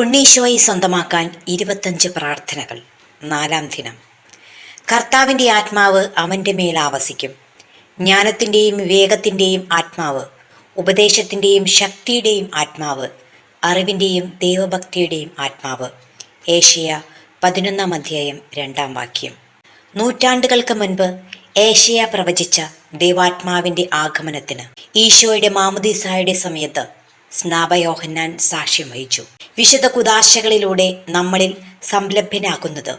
ഉണ്ണീശോയെ സ്വന്തമാക്കാൻ ഇരുപത്തഞ്ച് പ്രാർത്ഥനകൾ. നാലാം ദിനം. കർത്താവിന്റെ ആത്മാവ് അവന്റെ മേൽ ആവസിക്കും. ജ്ഞാനത്തിന്റെയും വിവേകത്തിന്റെയും ആത്മാവ് ഉപദേശത്തിന്റെയും ശക്തിയുടെയും ആത്മാവ് അറിവിന്റെയും ദൈവഭക്തിയുടെയും ആത്മാവ്. ഏഷ്യ പതിനൊന്നാം അധ്യായം രണ്ടാം വാക്യം. നൂറ്റാണ്ടുകൾക്ക് മുൻപ് ഏഷ്യ പ്രവചിച്ച ദൈവാത്മാവിന്റെ ആഗമനത്തിന് ഈശോയുടെ മാമുദീസായുടെ സമയത്ത് സ്നാപയോഹന്നാൻ സാക്ഷ്യം വഹിച്ചു. വിശുദ്ധ കുദാശകളിലൂടെ നമ്മളിൽ സംലഭ്യനാക്കുന്നത്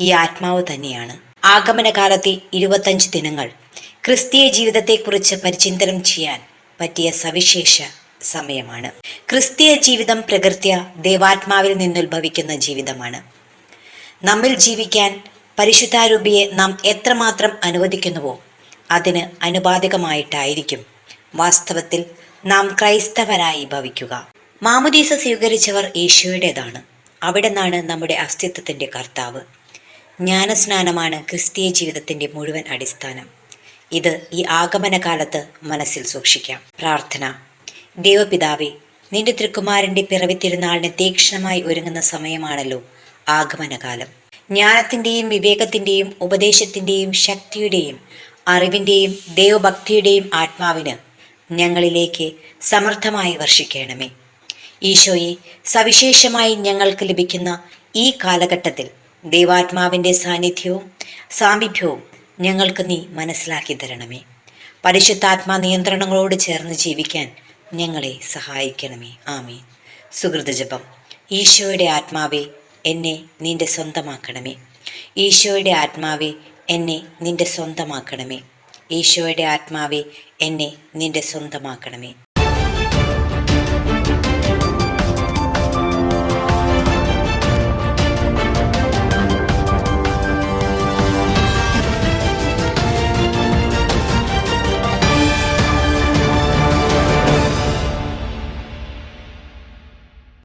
ഈ ആത്മാവ് തന്നെയാണ്. ആഗമനകാലത്തെ ഇരുപത്തഞ്ച് ദിനങ്ങൾ ക്രിസ്തീയ ജീവിതത്തെക്കുറിച്ച് പരിചിന്തനം ചെയ്യാൻ പറ്റിയ സവിശേഷ സമയമാണ്. ക്രിസ്തീയ ജീവിതം പ്രകൃത്യ ദൈവാത്മാവിൽ നിന്നുത്ഭവിക്കുന്ന ജീവിതമാണ്. നമ്മിൽ ജീവിക്കാൻ പരിശുദ്ധാരൂപിയെ നാം എത്രമാത്രം അനുവദിക്കുന്നുവോ അതിന് അനുപാതികമായിട്ടായിരിക്കും വാസ്തവത്തിൽ നാം ക്രൈസ്തവരായി ഭവിക്കുക. മാമുദീസ സ്വീകരിച്ചവർ ഈശോയുടേതാണ് അവിടെ നിന്നാണ് നമ്മുടെ അസ്തിത്വത്തിന്റെ കർത്താവ്. ജ്ഞാനസ്നാനമാണ് ക്രിസ്തീയ ജീവിതത്തിന്റെ മുഴുവൻ അടിസ്ഥാനം. ഇത് ഈ ആഗമനകാലത്ത് മനസ്സിൽ സൂക്ഷിക്കാം. പ്രാർത്ഥന. ദൈവപിതാവേ നിന്റെ തൃക്കുമാരന്റെ പിറവി തിരുനാളിന് തീക്ഷണമായി ഒരുങ്ങുന്ന സമയമാണല്ലോ ആഗമനകാലം. ജ്ഞാനത്തിന്റെയും വിവേകത്തിന്റെയും ഉപദേശത്തിന്റെയും ശക്തിയുടെയും അറിവിന്റെയും ദൈവഭക്തിയുടെയും ആത്മാവിന് ഞങ്ങളിലേക്ക് സമർത്ഥമായി വർഷിക്കണമേ. ഈശോയെ സവിശേഷമായി ഞങ്ങൾക്ക് ലഭിക്കുന്ന ഈ കാലഘട്ടത്തിൽ ദൈവാത്മാവിന്റെ സാന്നിധ്യവും സാമീപ്യവും ഞങ്ങൾക്ക് നീ മനസ്സിലാക്കി തരണമേ. പരിശുദ്ധാത്മാ നിയന്ത്രണങ്ങളോട് ചേർന്ന് ജീവിക്കാൻ ഞങ്ങളെ സഹായിക്കണമേ. ആമേ സുഹൃതജപം ഈശോയുടെ ആത്മാവെ എന്നെ നിന്റെ സ്വന്തമാക്കണമേ. ഈശോയുടെ ആത്മാവെ എന്നെ നിന്റെ സ്വന്തമാക്കണമേ. ഈശോയുടെ ആത്മാവെ എന്നെ നിന്റെ സ്വന്തമാക്കണമേ.